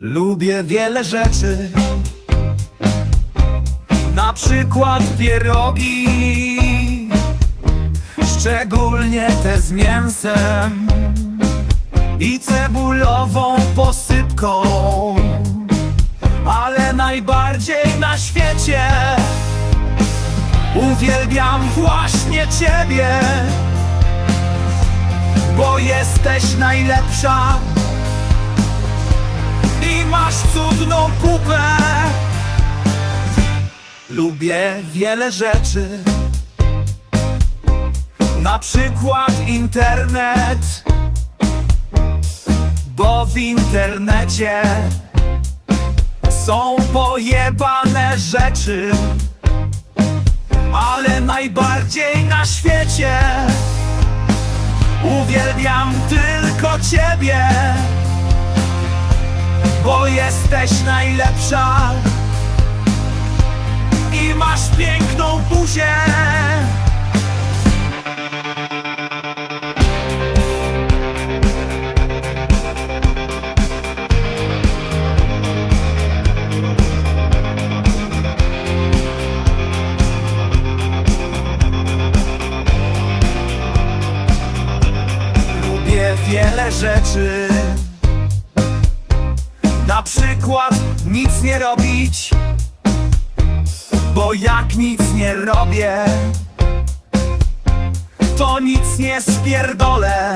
Lubię wiele rzeczy. Na przykład pierogi. Szczególnie te z mięsem I cebulową posypką. Ale najbardziej na świecie Uwielbiam właśnie Ciebie Bo jesteś najlepsza i masz cudną pupę. Lubię wiele rzeczy. Na przykład internet. Bo w internecie Są pojebane rzeczy. Ale najbardziej na świecie. Uwielbiam tylko Ciebie bo jesteś najlepsza i masz piękną buzię. Lubię wiele rzeczy. Na przykład nic nie robić Bo jak nic nie robię To nic nie spierdolę.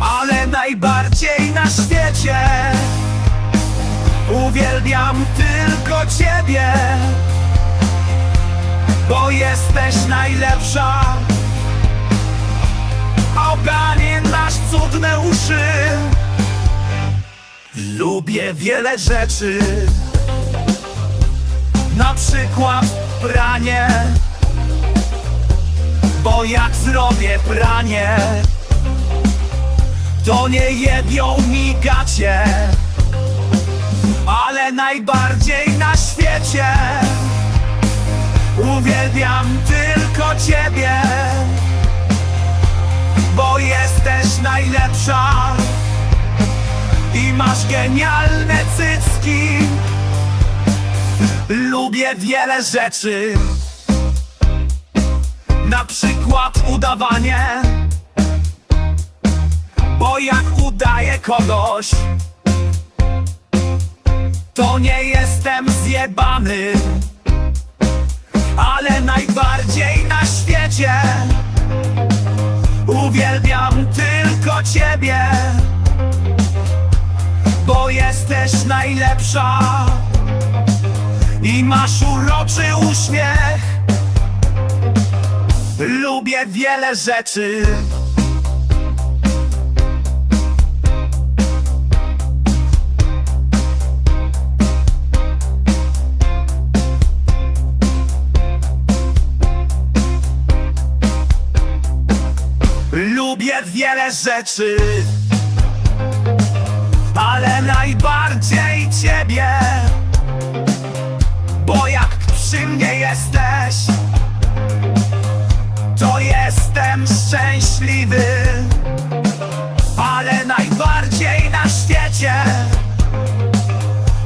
Ale najbardziej na świecie Uwielbiam tylko Ciebie Bo jesteś najlepsza. Oganie nasz cudne uszy Lubię wiele rzeczy. Na przykład pranie. Bo jak zrobię pranie To nie jebią mi gacie Ale najbardziej na świecie. Uwielbiam tylko Ciebie Bo jesteś najlepsza genialne cycki. Lubię wiele rzeczy. Na przykład udawanie Bo jak udaję kogoś To nie jestem zjebany Ale najbardziej na świecie Uwielbiam tylko Ciebie jesteś najlepsza i masz uroczy uśmiech. Lubię wiele rzeczy. Lubię wiele rzeczy ale najbardziej Ciebie Bo jak przy mnie jesteś To jestem szczęśliwy. Ale najbardziej na świecie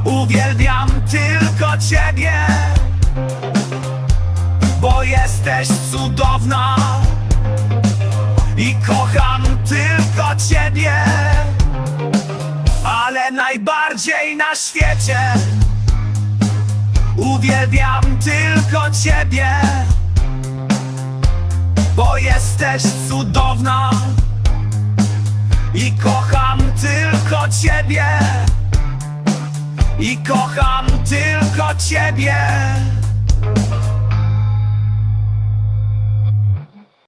Uwielbiam tylko Ciebie Bo jesteś cudowna I kocham tylko Ciebie najbardziej na świecie. Uwielbiam tylko Ciebie Bo jesteś cudowna I kocham tylko Ciebie. I kocham tylko Ciebie